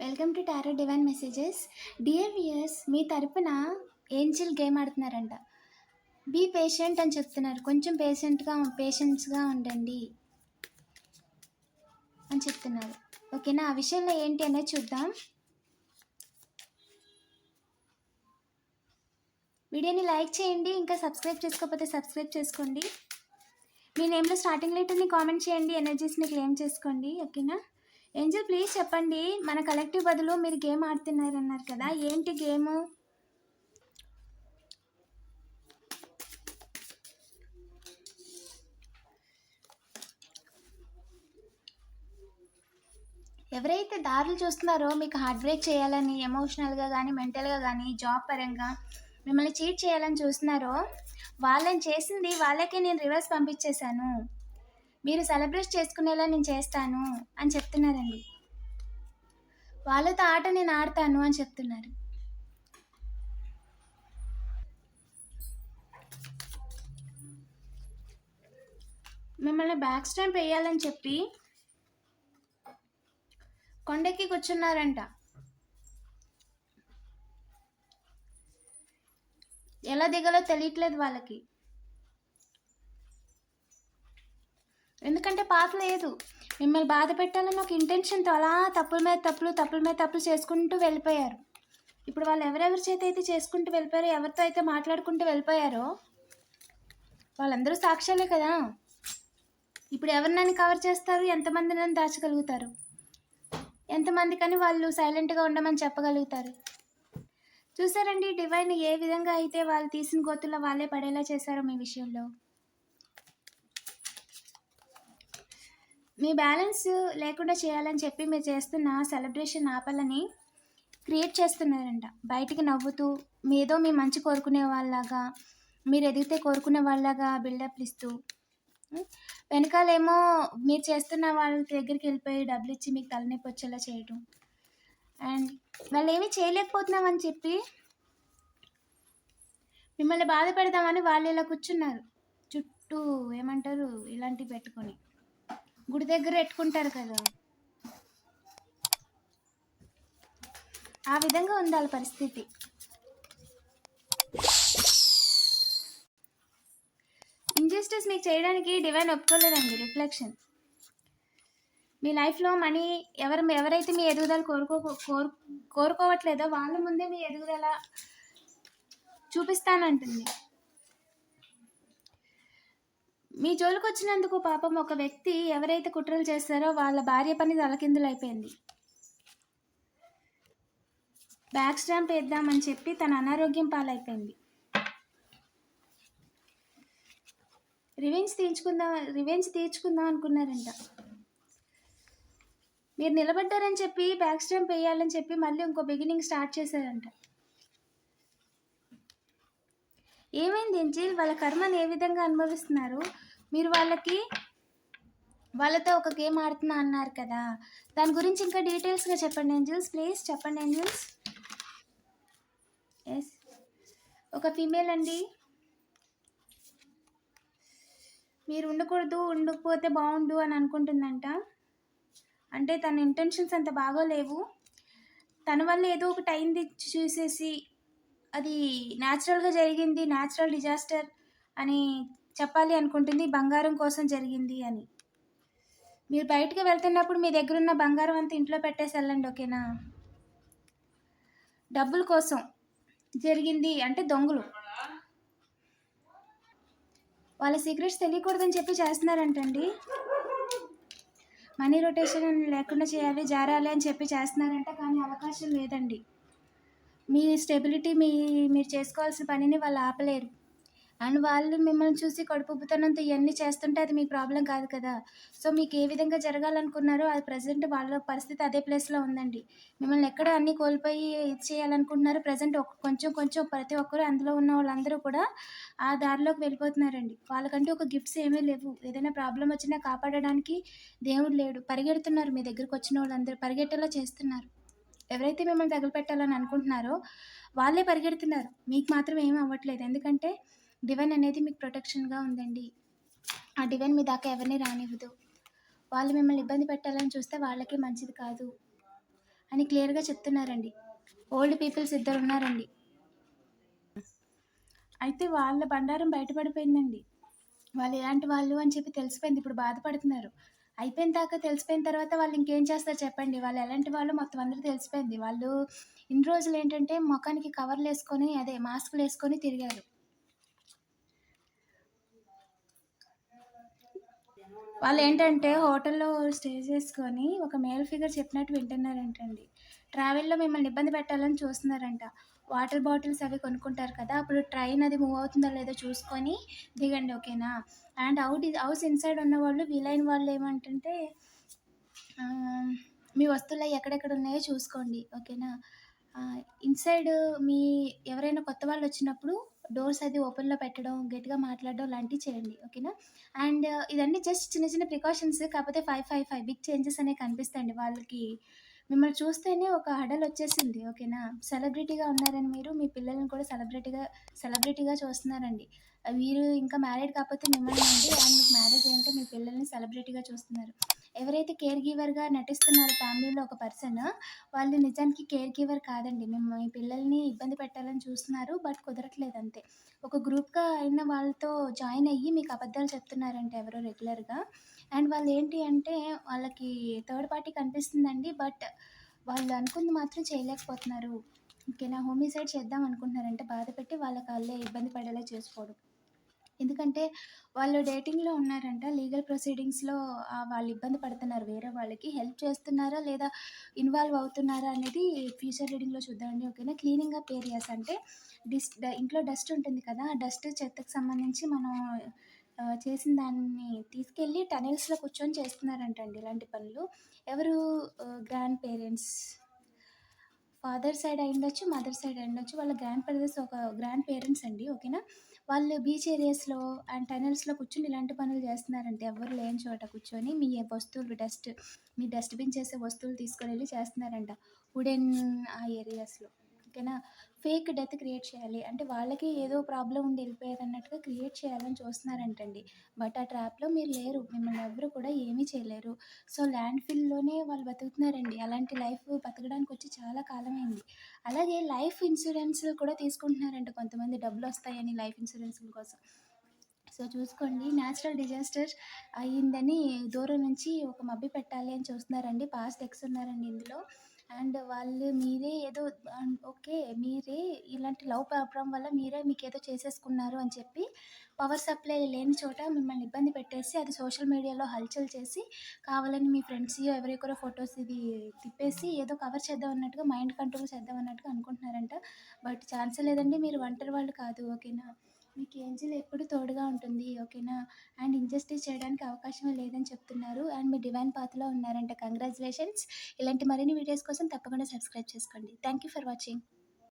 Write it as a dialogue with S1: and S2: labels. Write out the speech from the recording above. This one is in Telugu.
S1: Welcome to tarot divine messages. Dear viewers మీ తరపున ఏంజిల్ గేమ్ ఆడుతున్నారంట. బీ పేషెంట్ అని చెప్తున్నారు. కొంచెం పేషెంట్గా పేషెంట్స్గా ఉండండి అని చెప్తున్నారు. ఓకేనా? ఆ విషయంలో ఏంటి అనేది చూద్దాం. వీడియోని లైక్ చేయండి ఇంకా సబ్స్క్రైబ్ చేసుకోకపోతే సబ్స్క్రైబ్ చేసుకోండి. మీ నేమ్లో స్టార్టింగ్ లెటర్ని కామెంట్ చేయండి ఎనర్జీస్ని క్లెయిమ్ చేసుకోండి. ఓకేనా? ఏంజల్ ప్లీజ్ చెప్పండి. మన కలెక్టివ్ బదులు మీరు గేమ్ ఆడుతున్నారు అన్నారు కదా ఏంటి గేమ్? ఎవరైతే దారులు చూస్తున్నారో మీకు హార్ట్ బ్రేక్ చేయాలని ఎమోషనల్గా కానీ మెంటల్గా కానీ జాబ్ పరంగా మిమ్మల్ని చీట్ చేయాలని చూస్తున్నారో వాళ్ళని చేసింది వాళ్ళకే నేను రివర్స్ పంపించేశాను. మీరు సెలబ్రేట్ చేసుకునేలా నేను చేస్తాను అని చెప్తున్నారండి. వాళ్ళతో ఆట నేను ఆడతాను అని చెప్తున్నారు. మిమ్మల్ని బ్యాక్ స్టాంప్ వేయాలని చెప్పి కొండెక్కి కూర్చున్నారంట. ఎలా దిగాలో తెలియట్లేదు వాళ్ళకి. ఎందుకంటే పాత లేదు. మిమ్మల్ని బాధ పెట్టాలని ఒక ఇంటెన్షన్తో అలా తప్పుల మీద తప్పులు తప్పుల మీద తప్పులు చేసుకుంటూ వెళ్ళిపోయారు. ఇప్పుడు వాళ్ళు ఎవరెవరి చేత అయితే చేసుకుంటూ వెళ్ళిపోయారో ఎవరితో అయితే మాట్లాడుకుంటూ వెళ్ళిపోయారో వాళ్ళందరూ సాక్ష్యాలే కదా. ఇప్పుడు ఎవరు నన్ను కవర్ చేస్తారు? ఎంతమంది నన్ను దాచగలుగుతారు? ఎంతమంది కానీ వాళ్ళు సైలెంట్గా ఉండమని చెప్పగలుగుతారు? చూసారండి డివైన్ ఏ విధంగా అయితే వాళ్ళు తీసిన గోతుల్లో వాళ్ళే పడేలా చేశారో మీ విషయంలో? మీ బ్యాలెన్స్ లేకుండా చేయాలని చెప్పి మీరు చేస్తున్న సెలబ్రేషన్ ఆపాలని క్రియేట్ చేస్తున్నారంట. బయటికి నవ్వుతూ మీదో మీ మంచి కోరుకునే వాళ్ళలాగా మీరు ఎదిగితే కోరుకునే వాళ్ళలాగా బిల్డప్లు ఇస్తూ వెనకాలేమో మీరు చేస్తున్న వాళ్ళ దగ్గరికి వెళ్ళిపోయి డబ్బులు ఇచ్చి మీకు తలనొప్పి వచ్చేలా చేయటం. అండ్ వాళ్ళు ఏమీ చేయలేకపోతున్నామని చెప్పి మిమ్మల్ని బాధ పెడదామని వాళ్ళు ఇలా కూర్చున్నారు. చుట్టూ ఏమంటారు? ఇలాంటివి పెట్టుకొని. గుడి దగ్గర పెట్టుకుంటారు కదా. ఆ విధంగా ఉండాలి పరిస్థితి. ఇంజస్టిస్ మీకు చేయడానికి డివైన్ ఒప్పుకోలేదండి రిఫ్లెక్షన్ మీ లైఫ్లో మనీ ఎవరు ఎవరైతే మీ ఎదుగుదల కోరుకో కోరు కోరుకోవట్లేదో వాళ్ళ ముందే మీ ఎదుగుదల చూపిస్తానంటుంది. మీ జోలికి వచ్చినందుకు పాపం ఒక వ్యక్తి ఎవరైతే కుట్రలు చేస్తారో వాళ్ళ భార్య పని తలకిందులు అయిపోయింది బ్యాక్ స్టాంప్ వేద్దామని చెప్పి తన అనారోగ్యం పాలైపోయింది. Revenge తీర్చుకుందాం revenge తీర్చుకుందాం అనుకున్నారంట. మీరు నిలబడ్డారని చెప్పి బ్యాక్ స్టాంప్ వేయాలని చెప్పి మళ్ళీ ఇంకో బిగినింగ్ స్టార్ట్ చేశారంట. ఏమైంది ఏంజిల్? వాళ్ళ కర్మని ఏ విధంగా అనుభవిస్తున్నారు? మీరు వాళ్ళకి వాళ్ళతో ఒక గేమ్ ఆడుతున్నా అన్నారు కదా. దాని గురించి ఇంకా డీటెయిల్స్గా చెప్పండి ఏంజిల్స్ ప్లీజ్. చెప్పండి ఏంజిల్స్. ఎస్ ఒక ఫీమేల్ అండి. మీరు ఉండకూడదు ఉండకపోతే బాగుండు అని అనుకుంటుందంట. అంటే తన ఇంటెన్షన్స్ అంత బాగోలేవు. తన వల్ల ఏదో ఒకటి అయింది చూసేసి అది న్యాచురల్గా జరిగింది న్యాచురల్ డిజాస్టర్ అని చెప్పాలి అనుకుంటుంది బంగారం కోసం జరిగింది అని. మీరు బయటకు వెళ్తున్నప్పుడు మీ దగ్గర ఉన్న బంగారం అంతా ఇంట్లో పెట్టేసి వెళ్ళండి ఓకేనా? డబ్బుల కోసం జరిగింది అంటే దొంగలు. వాళ్ళ సీక్రెట్స్ తెలియకూడదని చెప్పి చేస్తున్నారంటండి. మనీ రొటేషన్ లేకుండా చేయాలి జారాలి అని చెప్పి చేస్తున్నారంట కానీ అవకాశం లేదండి. మీ స్టెబిలిటీ మీ మీరు చేసుకోవాల్సిన పనిని వాళ్ళు ఆపలేరు. అండ్ వాళ్ళు మిమ్మల్ని చూసి కడుపుతనంతో ఇవన్నీ చేస్తుంటే అది మీ ప్రాబ్లం కాదు కదా. సో మీకు ఏ విధంగా జరగాలనుకున్నారో అది ప్రజెంట్ వాళ్ళ పరిస్థితి అదే ప్లేస్లో ఉందండి. మిమ్మల్ని ఎక్కడ అన్ని కోల్పోయి ఇది చేయాలనుకుంటున్నారో ప్రజెంట్ ఒక కొంచెం కొంచెం ప్రతి ఒక్కరు అందులో ఉన్న వాళ్ళందరూ కూడా ఆ దారిలోకి వెళ్ళిపోతున్నారండి. వాళ్ళకంటే ఒక గిఫ్ట్స్ ఏమీ లేవు. ఏదైనా ప్రాబ్లం వచ్చినా కాపాడడానికి దేవుడు లేడు. పరిగెడుతున్నారు మీ దగ్గరకు వచ్చిన వాళ్ళందరూ. పరిగెట్టేలా చేస్తున్నారు. ఎవరైతే మిమ్మల్ని తగులుపెట్టాలని అనుకుంటున్నారో వాళ్ళే పరిగెడుతున్నారు. మీకు మాత్రం ఏమీ అవ్వట్లేదు. ఎందుకంటే డివైన్ అనేది మీకు ప్రొటెక్షన్గా ఉందండి. ఆ డివైన్ మీ దాకా ఎవరిని రానివ్వదు. వాళ్ళు మిమ్మల్ని ఇబ్బంది పెట్టాలని చూస్తే వాళ్ళకి మంచిది కాదు అని క్లియర్గా చెప్తున్నారండి. ఓల్డ్ పీపుల్స్ ఇద్దరు ఉన్నారండి. అయితే వాళ్ళ బండారం బయటపడిపోయిందండి. వాళ్ళు ఎలాంటి వాళ్ళు అని చెప్పి తెలిసిపోయింది. ఇప్పుడు బాధపడుతున్నారు. అయిపోయిన దాకా తెలిసిపోయిన తర్వాత వాళ్ళు ఇంకేం చేస్తారు చెప్పండి. వాళ్ళు ఎలాంటి వాళ్ళు మొత్తం అందరూ తెలిసిపోయింది. వాళ్ళు ఇన్ని రోజులు ఏంటంటే ముఖానికి కవర్లు వేసుకొని అదే మాస్కులు వేసుకొని తిరిగారు. వాళ్ళు ఏంటంటే హోటల్లో స్టే చేసుకొని ఒక మేల్ ఫిగర్ చెప్పినట్టు వింటున్నారంటండి. ట్రావెల్లో మిమ్మల్ని ఇబ్బంది పెట్టాలని చూస్తున్నారంట. వాటర్ బాటిల్స్ అవి కొనుక్కుంటారు కదా అప్పుడు ట్రైన్ అది మూవ్ అవుతుందో లేదో చూసుకొని దిగండి ఓకేనా? అండ్ అవుట్ హౌస్ ఇన్సైడ్ ఉన్న వాళ్ళు వీలైన వాళ్ళు ఏమంటుంటే మీ వస్తువులు ఎక్కడెక్కడ ఉన్నాయో చూసుకోండి ఓకేనా? ఇన్సైడ్ మీ ఎవరైనా కొత్త వాళ్ళు వచ్చినప్పుడు డోర్స్ అది ఓపెన్లో పెట్టడం గట్టిగా మాట్లాడడం లాంటివి చేయండి ఓకేనా? అండ్ ఇదన్నీ జస్ట్ చిన్న చిన్న ప్రికాషన్స్ కాకపోతే five five five big changes అనేవి కనిపిస్తాయండి వాళ్ళకి. మిమ్మల్ని చూస్తేనే ఒక హడల్ వచ్చేసింది ఓకేనా? సెలబ్రిటీగా ఉన్నారని మీరు మీ పిల్లల్ని కూడా సెలబ్రిటీగా సెలబ్రిటీగా చూస్తున్నారండి. మీరు ఇంకా మ్యారీడ్ కాకపోతే మిమ్మల్ని అండి అండ్ మీకు మ్యారేజ్ అంటే మీ పిల్లల్ని సెలబ్రిటీగా చూస్తున్నారు. ఎవరైతే కేర్ గివర్గా నటిస్తున్నారో ఫ్యామిలీలో ఒక పర్సన్ వాళ్ళు నిజానికి కేర్ గివర్ కాదండి. మేము మీ పిల్లల్ని ఇబ్బంది పెట్టాలని చూస్తున్నారు బట్ కుదరట్లేదు అంతే. ఒక గ్రూప్గా అయిన వాళ్ళతో జాయిన్ అయ్యి మీకు అబద్ధాలు చెప్తున్నారంటే ఎవరో రెగ్యులర్గా. అండ్ వాళ్ళు ఏంటి అంటే వాళ్ళకి థర్డ్ పార్టీ కనిపిస్తుందండి బట్ వాళ్ళు అనుకుంది మాత్రం చేయలేకపోతున్నారు. ఓకేనా? హోమిసైడ్ చేద్దాం అనుకుంటున్నారంటే బాధ పెట్టి వాళ్ళకి వాళ్ళే ఇబ్బంది పడేలా చేసుకోవడం. ఎందుకంటే వాళ్ళు డేటింగ్లో ఉన్నారంట లీగల్ ప్రొసీడింగ్స్లో వాళ్ళు ఇబ్బంది పడుతున్నారు. వేరే వాళ్ళకి హెల్ప్ చేస్తున్నారా లేదా ఇన్వాల్వ్ అవుతున్నారా అనేది ఫ్యూచర్ రీడింగ్లో చూద్దామండి ఓకేనా? క్లీనింగ్ అప్ ఏరియాస్ అంటే డిస్ డ- ఇంట్లో డస్ట్ ఉంటుంది కదా ఆ డస్ట్ చెత్తకు సంబంధించి మనం చేసిన దాన్ని తీసుకెళ్ళి టనెల్స్లో కూర్చొని చేస్తున్నారంటండి ఇలాంటి పనులు. ఎవరు గ్రాండ్ పేరెంట్స్ ఫాదర్ సైడ్ అయి ఉండొచ్చు మదర్ సైడ్ అయి ఉండొచ్చు వాళ్ళ గ్రాండ్ పేరెంట్స్ ఒక గ్రాండ్ పేరెంట్స్ అండి ఓకేనా? వాళ్ళు బీచ్ ఏరియాస్లో అండ్ టనల్స్లో కూర్చొని ఇలాంటి పనులు చేస్తున్నారంటే ఎవరు లేని చోట కూర్చొని మీ వస్తువులు డస్ట్ మీ డస్ట్బిన్ చేసే వస్తువులు తీసుకొని వెళ్ళి చేస్తున్నారంట వుడెన్ ఆ ఏరియాస్లో ఓకేనా ఫేక్ డెత్ క్రియేట్ చేయాలి. అంటే వాళ్ళకి ఏదో ప్రాబ్లం ఉండి వెళ్ళిపోయారు అన్నట్టుగా క్రియేట్ చేయాలని చూస్తున్నారంటండి. బట్ ఆ ట్రాప్లో మీరు లేరు. మిమ్మల్ని ఎవరు కూడా ఏమీ చేయలేరు. సో ల్యాండ్ ఫీల్డ్లోనే వాళ్ళు బతుకుతున్నారండి. అలాంటి లైఫ్ బతకడానికి వచ్చి చాలా కాలమైంది. అలాగే లైఫ్ ఇన్సూరెన్స్ కూడా తీసుకుంటున్నారంట కొంతమంది. డబ్బులు వస్తాయని లైఫ్ ఇన్సూరెన్స్ కోసం. సో చూసుకోండి. న్యాచురల్ డిజాస్టర్ అయ్యిందని దూరం నుంచి ఒక మబ్బి పెట్టాలి అని చూస్తున్నారండి. పాస్ట్ ఎక్స్ ఉన్నారండి ఇందులో. అండ్ వాళ్ళు మీరే ఏదో ఓకే మీరే ఇలాంటి లవ్ ప్రాబ్లం వల్ల మీరే మీకు ఏదో చేసేసుకున్నారు అని చెప్పి పవర్ సప్లై లేని చోట మిమ్మల్ని ఇబ్బంది పెట్టేసి అది సోషల్ మీడియాలో హల్చల్ చేసి కావాలని మీ ఫ్రెండ్స్ ఎవరికొరో ఫొటోస్ ఇది తిప్పేసి ఏదో కవర్ చేద్దాం అన్నట్టుగా మైండ్ కంట్రోల్ చేద్దాం అన్నట్టుగా అనుకుంటున్నారంట. బట్ ఛాన్సే లేదండి మీరు ఒంటరి వాళ్ళు కాదు ఓకేనా? మీకు ఏంజిల్ ఎప్పుడు తోడుగా ఉంటుంది? ఓకేనా? అండ్ ఇంజస్టిస్ చేయడానికి అవకాశం లేదని చెప్తున్నారు. అండ్ మీ డివైన్ పాత్రలో ఉన్నారంట. కంగ్రాచులేషన్స్ ఇలాంటి మరిన్ని వీడియోస్ కోసం తప్పకుండా సబ్స్క్రైబ్ చేసుకోండి. Thank you for watching